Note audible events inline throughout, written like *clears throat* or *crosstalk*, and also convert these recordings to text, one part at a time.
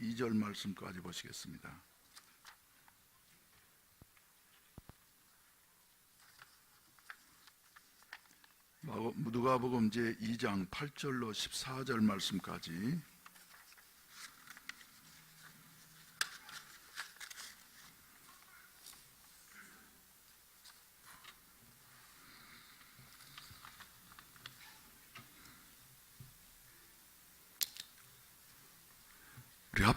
2절 말씀까지 보시겠습니다. 누가복음 제 2장 8절로 14절 말씀까지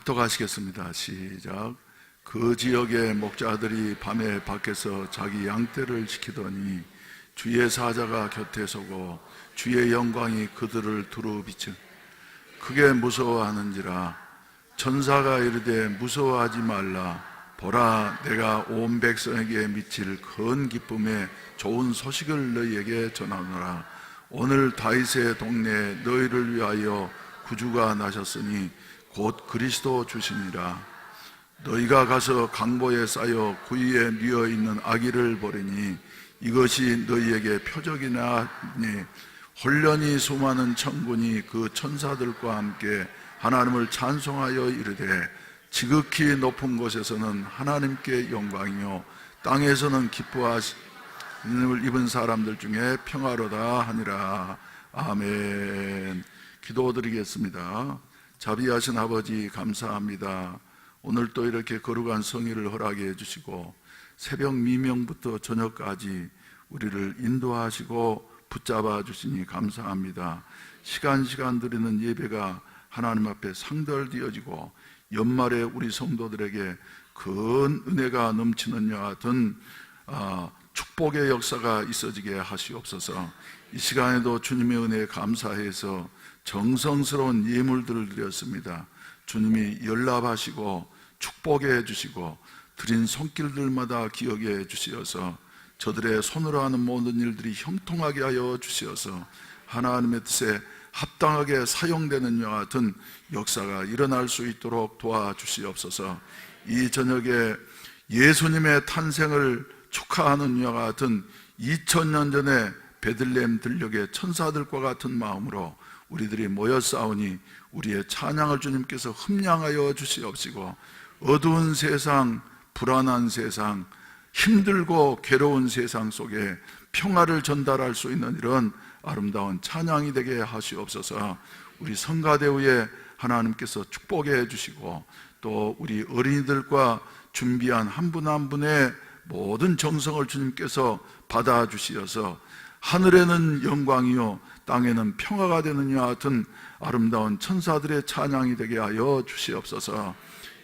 합독하시겠습니다. 시작. 그 지역의 목자들이 밤에 밖에서 자기 양떼를 지키더니 주의 사자가 곁에 서고 주의 영광이 그들을 두루 비친 크게 무서워하는지라 천사가 이르되 무서워하지 말라 보라 내가 온 백성에게 미칠 큰 기쁨에 좋은 소식을 너희에게 전하노라 오늘 다윗의 동네에 너희를 위하여 구주가 나셨으니 곧 그리스도 주시니라. 너희가 가서 강보에 쌓여 구유에 뉘어 있는 아기를 보리니 이것이 너희에게 표적이나 니 홀련히 수많은 천군이 그 천사들과 함께 하나님을 찬송하여 이르되 지극히 높은 곳에서는 하나님께 영광이요 땅에서는 기뻐하심을 입은 사람들 중에 평화로다 하니라. 아멘. 기도드리겠습니다 자비하신 아버지 감사합니다 오늘 또 이렇게 거룩한 성의를 허락해 해주시고 새벽 미명부터 저녁까지 우리를 인도하시고 붙잡아 주시니 감사합니다. 시간 시간 드리는 예배가 하나님 앞에 상달되어지고 연말에 우리 성도들에게 큰 은혜가 넘치는 여 같은 아, 축복의 역사가 있어지게 하시옵소서. 이 시간에도 주님의 은혜에 감사해서 정성스러운 예물들을 드렸습니다. 주님이 연락하시고 축복해 주시고 드린 손길들마다 기억해 주시어서 저들의 손으로 하는 모든 일들이 형통하게 하여 주시어서 하나님의 뜻에 합당하게 사용되는 여 같은 역사가 일어날 수 있도록 도와주시옵소서 이 저녁에 예수님의 탄생을 축하하는 여 같은 2000년 전에 베들레헴 들녘의 천사들과 같은 마음으로 우리들이 모여 싸우니 우리의 찬양을 주님께서 흠량하여 주시옵시고 어두운 세상, 불안한 세상, 힘들고 괴로운 세상 속에 평화를 전달할 수 있는 이런 아름다운 찬양이 되게 하시옵소서. 우리 성가대우에 하나님께서 축복해 주시고 또 우리 어린이들과 준비한 한 분한 분의 모든 정성을 주님께서 받아 주시어서 하늘에는 영광이요 땅에는 평화가 여 같은 아름다운 천사들의 찬양이 되게 하여 주시옵소서.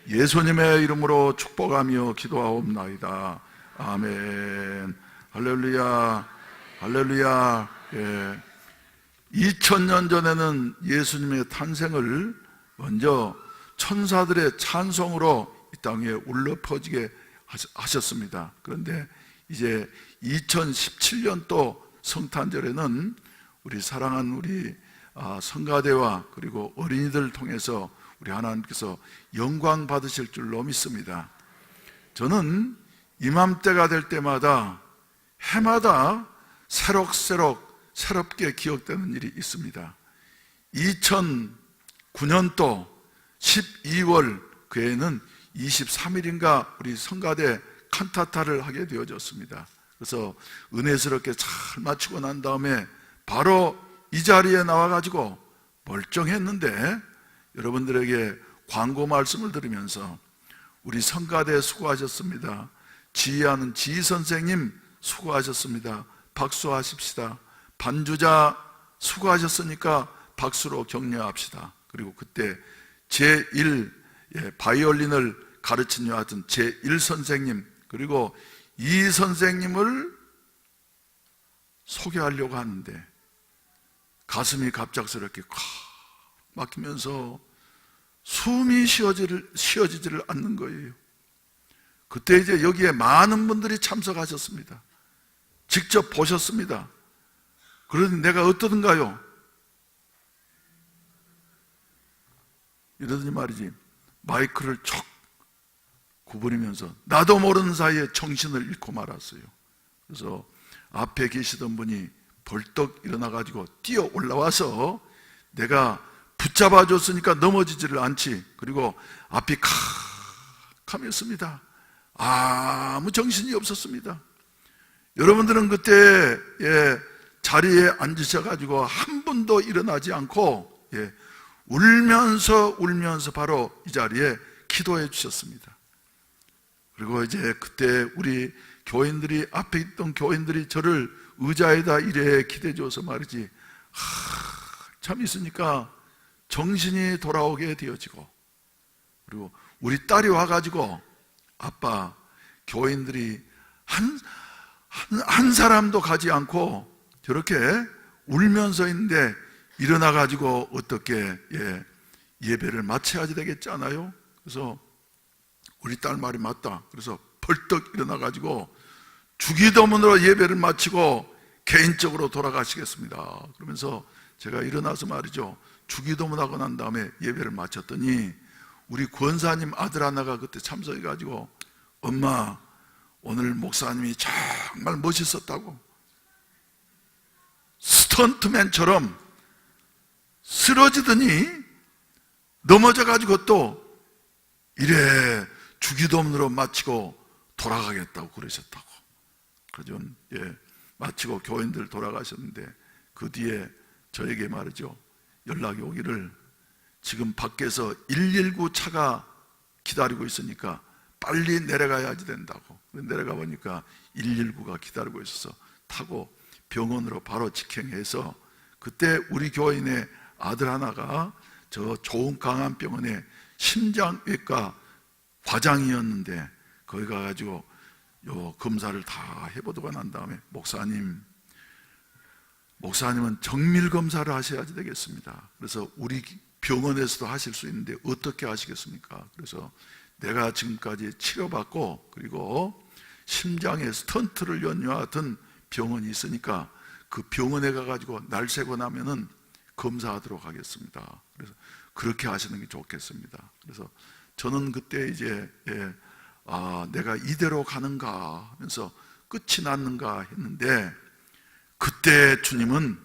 예수님의 이름으로 축복하며 기도하옵나이다. 아멘. 할렐루야. 할렐루야. 예. 2000년 전에는 예수님의 탄생을 먼저 천사들의 찬송으로 이 땅에 울려 퍼지게 하셨습니다. 그런데 이제 2017년도 성탄절에는 우리 사랑한 우리 아, 성가대와 그리고 어린이들을 통해서 우리 하나님께서 영광 받으실 줄로 믿습니다. 저는 이맘때가 될 때마다 해마다 새록새록 새롭게 기억되는 일이 있습니다. 2009년도 12월 그 해는 23일인가 우리 성가대 칸타타를 하게 되어졌습니다. 그래서 은혜스럽게 잘 마치고 난 다음에 바로 이 자리에 나와가지고 멀쩡했는데 여러분들에게 광고 말씀을 들으면서 우리 성가대 수고하셨습니다. 지휘하는 지휘 선생님 수고하셨습니다. 박수하십시다. 반주자 수고하셨으니까 박수로 격려합시다. 그리고 그때 제1 예, 바이올린을 가르친 여 하여튼 제1 선생님 그리고 이 선생님을 소개하려고 하는데 가슴이 갑작스럽게 콱 막히면서 숨이 쉬어지를, 쉬어지지를 않는 거예요. 그때 이제 여기에 많은 분들이 참석하셨습니다. 직접 보셨습니다. 그러니 내가 어떠든가요? 이러더니 말이지. 마이크를 척 구부리면서 나도 모르는 사이에 정신을 잃고 말았어요. 그래서 앞에 계시던 분이 벌떡 일어나가지고 뛰어 올라와서 내가 붙잡아 줬으니까 넘어지지를 않지. 그리고 앞이 캄캄했습니다. 아무 정신이 없었습니다. 여러분들은 그때 예, 자리에 앉으셔가지고 한 분도 일어나지 않고 예, 울면서 울면서 바로 이 자리에 기도해 주셨습니다. 그리고 이제 그때 우리 교인들이 앞에 있던 교인들이 저를 의자에다 이래 기대 줘서 말이지 하, 참 있으니까 정신이 돌아오게 되어지고 그리고 우리 딸이 와가지고 아빠 교인들이 한, 한, 한 사람도 가지 않고 저렇게 울면서 있는데 일어나가지고 어떻게 예, 예배를 마쳐야 되겠잖아요. 그래서 우리 딸 말이 맞다. 그래서 벌떡 일어나가지고 주기도문으로 예배를 마치고 개인적으로 돌아가시겠습니다. 그러면서 제가 일어나서 말이죠. 주기도문 하고 난 다음에 예배를 마쳤더니 우리 권사님 아들 하나가 그때 참석해가지고 엄마 오늘 목사님이 정말 멋있었다고 스턴트맨처럼 쓰러지더니 넘어져가지고 또 이래 주기도문으로 마치고 돌아가겠다고 그러셨다고. 그죠? 예, 마치고 교인들 돌아가셨는데 그 뒤에 저에게 말이죠. 연락이 오기를 지금 밖에서 119 차가 기다리고 있으니까 빨리 내려가야지 된다고. 내려가 보니까 119가 기다리고 있어서 타고 병원으로 바로 직행해서 그때 우리 교인의 아들 하나가 저 좋은 강한 병원에 심장외과 과장이었는데 거기 가가지고 요 검사를 다 해보도가 난 다음에 목사님 목사님은 정밀 검사를 하셔야지 되겠습니다. 그래서 우리 병원에서도 하실 수 있는데 어떻게 하시겠습니까? 그래서 내가 지금까지 치료받고 그리고 심장에 스턴트를 연유하던 병원이 있으니까 그 병원에 가가지고 날 새고 나면은 검사하도록 하겠습니다. 그래서 그렇게 하시는 게 좋겠습니다. 그래서 저는 그때 이제 예, 아, 내가 이대로 가는가 하면서 끝이 났는가 했는데 그때 주님은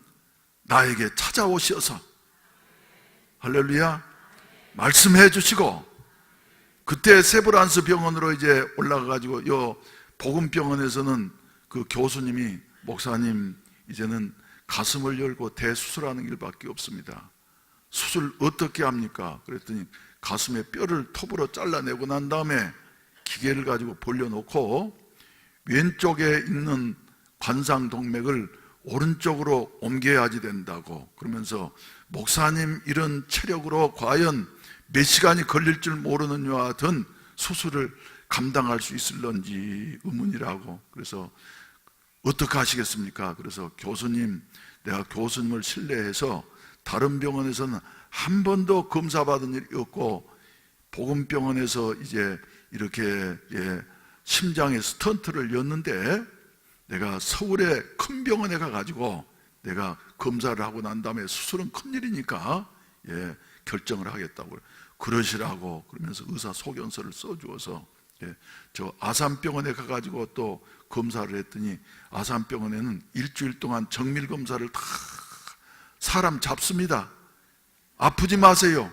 나에게 찾아오셔서 할렐루야 말씀해 주시고 그때 세브란스 병원으로 이제 올라가 가지고 요 복음 병원에서는 그 교수님이 목사님 이제는 가슴을 열고 대수술하는 일밖에 없습니다. 수술 어떻게 합니까? 그랬더니 가슴에 뼈를 톱으로 잘라내고 난 다음에 기계를 가지고 벌려놓고 왼쪽에 있는 관상 동맥을 오른쪽으로 옮겨야지 된다고 그러면서 목사님 이런 체력으로 과연 몇 시간이 걸릴 줄 모르는 이와 같은 수술을 감당할 수 있을런지 의문이라고 그래서 어떻게 하시겠습니까? 그래서 교수님 내가 교수님을 신뢰해서 다른 병원에서는 한 번도 검사받은 일이 없고 보건병원에서 이제 이렇게 예, 심장에 스턴트를 였는데 내가 서울의 큰 병원에 가가지고 내가 검사를 하고 난 다음에 수술은 큰 일이니까 예, 결정을 하겠다고 그러시라고 그러면서 의사 소견서를 써주어서 예, 저 아산병원에 가가지고 또 검사를 했더니 아산병원에는 일주일 동안 정밀 검사를 다 사람 잡습니다. 아프지 마세요.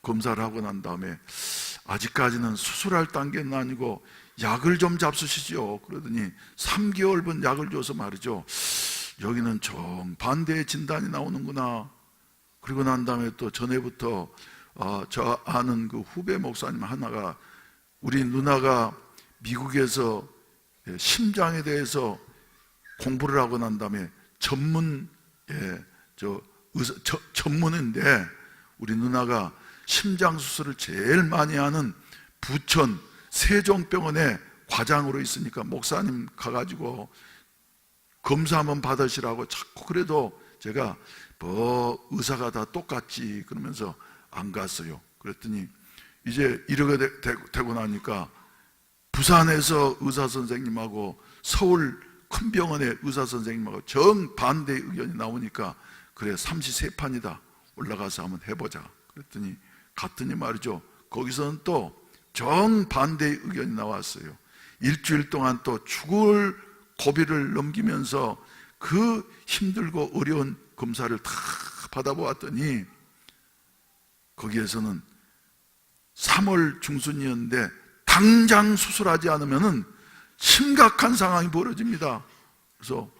검사를 하고 난 다음에 아직까지는 수술할 단계는 아니고 약을 좀 잡수시죠. 그러더니 3개월분 약을 줘서 말이죠. 여기는 정 반대의 진단이 나오는구나. 그리고 난 다음에 또 전에부터 어, 저 아는 그 후배 목사님 하나가 우리 누나가 미국에서 예, 심장에 대해서 공부를 하고 난 다음에 전문 예, 저 의사, 저, 전문인데 우리 누나가 심장 수술을 제일 많이 하는 부천 세종병원에 과장으로 있으니까 목사님 가가지고 검사 한번 받으시라고 자꾸 그래도 제가 뭐 의사가 다 똑같지 그러면서 안 갔어요. 그랬더니 이제 이러게 되, 되고 나니까 부산에서 의사 선생님하고 서울 큰 병원의 의사 선생님하고 정반대 의견이 나오니까 그래 삼시세판이다. 올라가서 한번 해보자. 그랬더니 갔더니 말이죠. 거기서는 또 정반대의 의견이 나왔어요. 일주일 동안 또 죽을 고비를 넘기면서 그 힘들고 어려운 검사를 다 받아보았더니 거기에서는 3월 중순이었는데 당장 수술하지 않으면은 심각한 상황이 벌어집니다. 그래서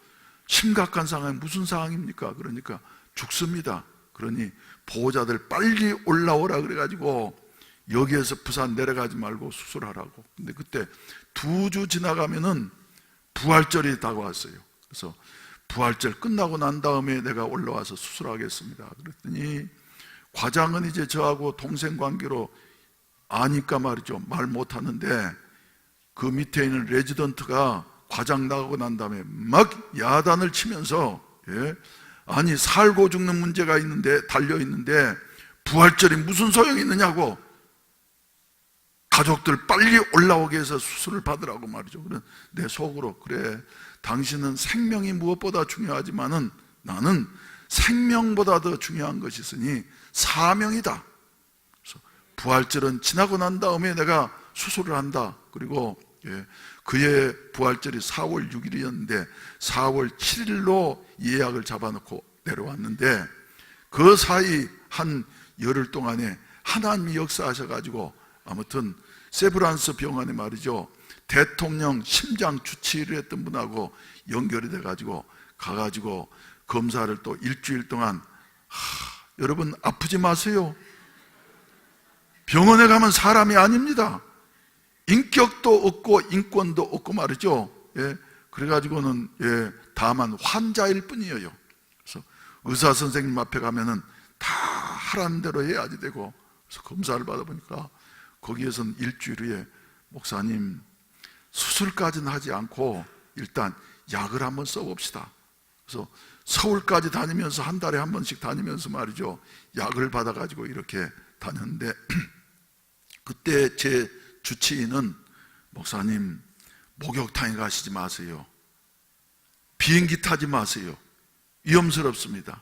심각한 상황이 무슨 상황입니까? 그러니까 죽습니다. 그러니 보호자들 빨리 올라오라 그래가지고 여기에서 부산 내려가지 말고 수술하라고. 근데 그때 두 주 지나가면은 부활절이 다가왔어요. 그래서 부활절 끝나고 난 다음에 내가 올라와서 수술하겠습니다. 그랬더니 과장은 이제 저하고 동생 관계로 아니까 말이죠. 말 못하는데 그 밑에 있는 레지던트가 과장 나가고 난 다음에 막 야단을 치면서 예? 아니 살고 죽는 문제가 있는데 달려 있는데 부활절이 무슨 소용이 있느냐고 가족들 빨리 올라오게 해서 수술을 받으라고 말이죠. 그래 내 속으로 그래 당신은 생명이 무엇보다 중요하지만은 나는 생명보다 더 중요한 것이 있으니 사명이다. 부활절은 지나고 난 다음에 내가 수술을 한다. 그리고 예, 그의 부활절이 4월 6일이었는데 4월 7일로 예약을 잡아놓고 내려왔는데 그 사이 한 열흘 동안에 하나님이 역사하셔가지고 아무튼 세브란스 병원에 말이죠. 대통령 심장 주치의를 했던 분하고 연결이 돼가지고 가가지고 검사를 또 일주일 동안 하, 여러분 아프지 마세요. 병원에 가면 사람이 아닙니다 인격도 없고 인권도 없고 말이죠. 예, 그래가지고는 예, 다만 환자일 뿐이에요. 그래서 의사 선생님 앞에 가면은 다 하라는 대로 해야지 되고 그래서 검사를 받아보니까 거기에선 일주일 후에 목사님 수술까지는 하지 않고 일단 약을 한번 써봅시다. 그래서 서울까지 다니면서 한 달에 한 번씩 다니면서 말이죠. 약을 받아가지고 이렇게 다녔는데 *clears throat* 그때 제 주치의는 목사님 목욕탕에 가시지 마세요. 비행기 타지 마세요. 위험스럽습니다.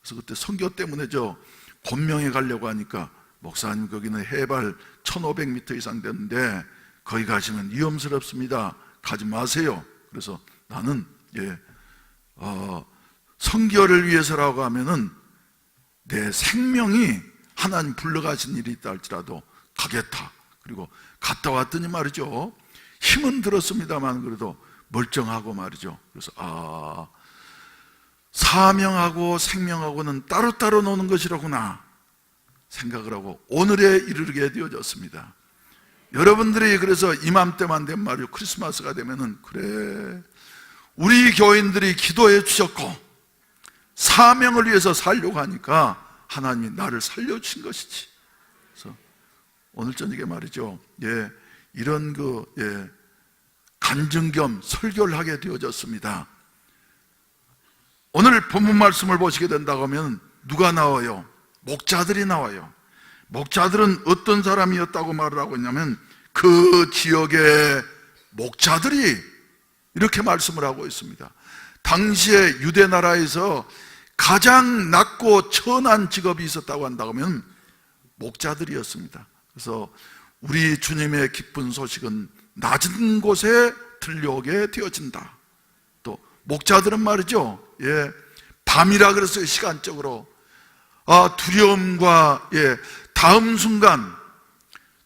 그래서 그때 선교 때문에 저 곤명에 가려고 하니까 목사님 거기는 해발 1500m 이상 되는데 거기 가시면 위험스럽습니다. 가지 마세요. 그래서 나는 예, 어, 성결을 위해서라고 하면은 내 생명이 하나님 불러가신 일이 있다 할지라도 가겠다. 그리고 갔다 왔더니 말이죠. 힘은 들었습니다만 그래도 멀쩡하고 말이죠. 그래서 아 사명하고 생명하고는 따로따로 노는 것이라구나 생각을 하고 오늘에 이르게 되어졌습니다. 여러분들이 그래서 이맘때만 된 말이요. 크리스마스가 되면은 그래 우리 교인들이 기도해 주셨고 사명을 위해서 살려고 하니까 하나님이 나를 살려 주신 것이지. 오늘 저녁에 말이죠. 예, 이런 그, 예, 간증 겸 설교를 하게 되어졌습니다. 오늘 본문 말씀을 보시게 된다고 하면 누가 나와요? 목자들이 나와요. 목자들은 어떤 사람이었다고 말을 하고 있냐면 그 지역의 목자들이 이렇게 말씀을 하고 있습니다. 당시에 유대 나라에서 가장 낮고 천한 직업이 있었다고 한다고 하면 목자들이었습니다. 그래서 우리 주님의 기쁜 소식은 낮은 곳에 들려오게 되어진다. 또 목자들은 말이죠. 예, 밤이라 그랬어요. 시간적으로 아, 두려움과 예, 다음 순간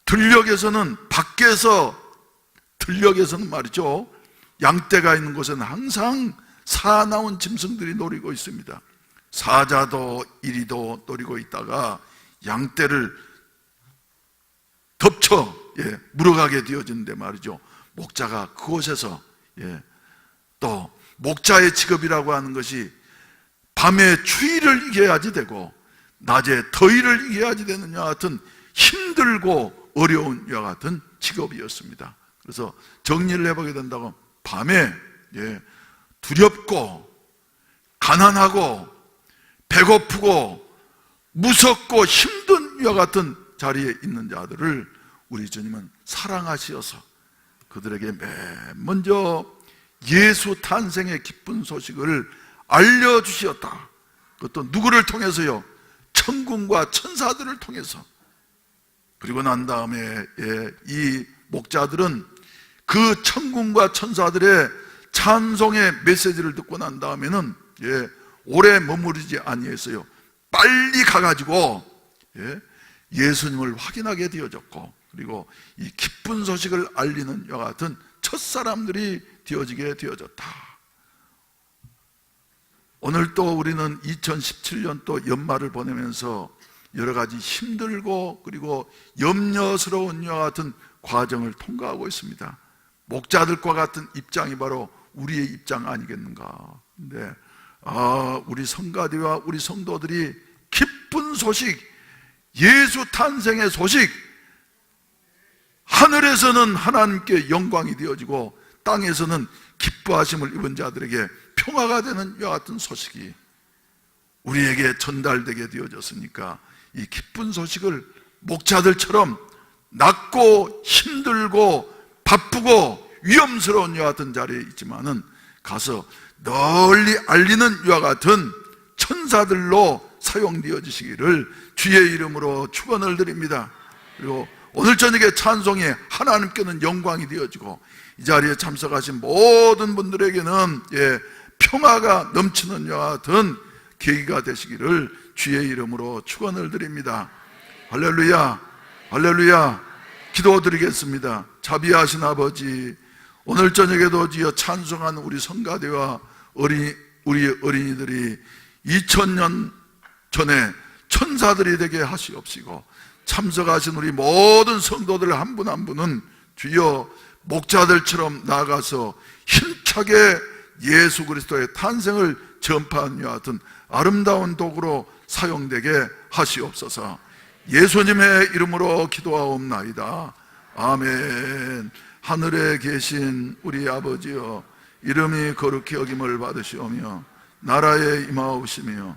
들녘에서는 밖에서 들녘에서는 말이죠. 양떼가 있는 곳에는 항상 사나운 짐승들이 노리고 있습니다. 사자도 이리도 노리고 있다가 양떼를 덮쳐 예, 물어가게 되어지는데 말이죠. 목자가 그곳에서 예, 또 목자의 직업이라고 하는 것이 밤에 추위를 이겨야지 되고 낮에 더위를 이겨야지 되는 와 같은 힘들고 어려운 와 같은 직업이었습니다. 그래서 정리를 해보게 된다고 밤에 예, 두렵고 가난하고 배고프고 무섭고 힘든 와 같은 자리에 있는 자들을 우리 주님은 사랑하시어서 그들에게 맨 먼저 예수 탄생의 기쁜 소식을 알려주시었다. 그것도 누구를 통해서요? 천군과 천사들을 통해서. 그리고 난 다음에 예, 이 목자들은 그 천군과 천사들의 찬송의 메시지를 듣고 난 다음에는 예, 오래 머무르지 아니했어요. 빨리 가가지고 예, 예수님을 확인하게 되어졌고 그리고 이 기쁜 소식을 알리는 이와 같은 첫 사람들이 되어지게 되어졌다. 오늘 또 우리는 2017년 또 연말을 보내면서 여러 가지 힘들고 그리고 염려스러운 이와 같은 과정을 통과하고 있습니다. 목자들과 같은 입장이 바로 우리의 입장 아니겠는가. 근데 아, 우리 성가대와 우리 성도들이 기쁜 소식, 예수 탄생의 소식, 하늘에서는 하나님께 영광이 되어지고 땅에서는 기뻐하심을 입은 자들에게 평화가 되는 이와 같은 소식이 우리에게 전달되게 되어졌으니까 이 기쁜 소식을 목자들처럼 낮고 힘들고 바쁘고 위험스러운 이와 같은 자리에 있지만은 가서 널리 알리는 이와 같은 천사들로 사용되어지시기를 주의 이름으로 축원을 드립니다. 그리고 오늘 저녁에 찬송에 하나님께는 영광이 되어지고 이 자리에 참석하신 모든 분들에게는 예, 평화가 넘치는 이와 같은 계기가 되시기를 주의 이름으로 축원을 드립니다. 할렐루야, 할렐루야. 기도드리겠습니다. 자비하신 아버지, 오늘 저녁에도 지어 찬송한 우리 성가대와 어린이, 우리 어린이들이 2000년 전에 천사들이 되게 하시옵시고 참석하신 우리 모든 성도들 한 분 한 분은 주여 목자들처럼 나아가서 힘차게 예수 그리스도의 탄생을 전파한 이와 같은 아름다운 도구로 사용되게 하시옵소서. 예수님의 이름으로 기도하옵나이다. 아멘. 하늘에 계신 우리 아버지여 이름이 거룩히 여김을 받으시오며 나라에 임하옵시며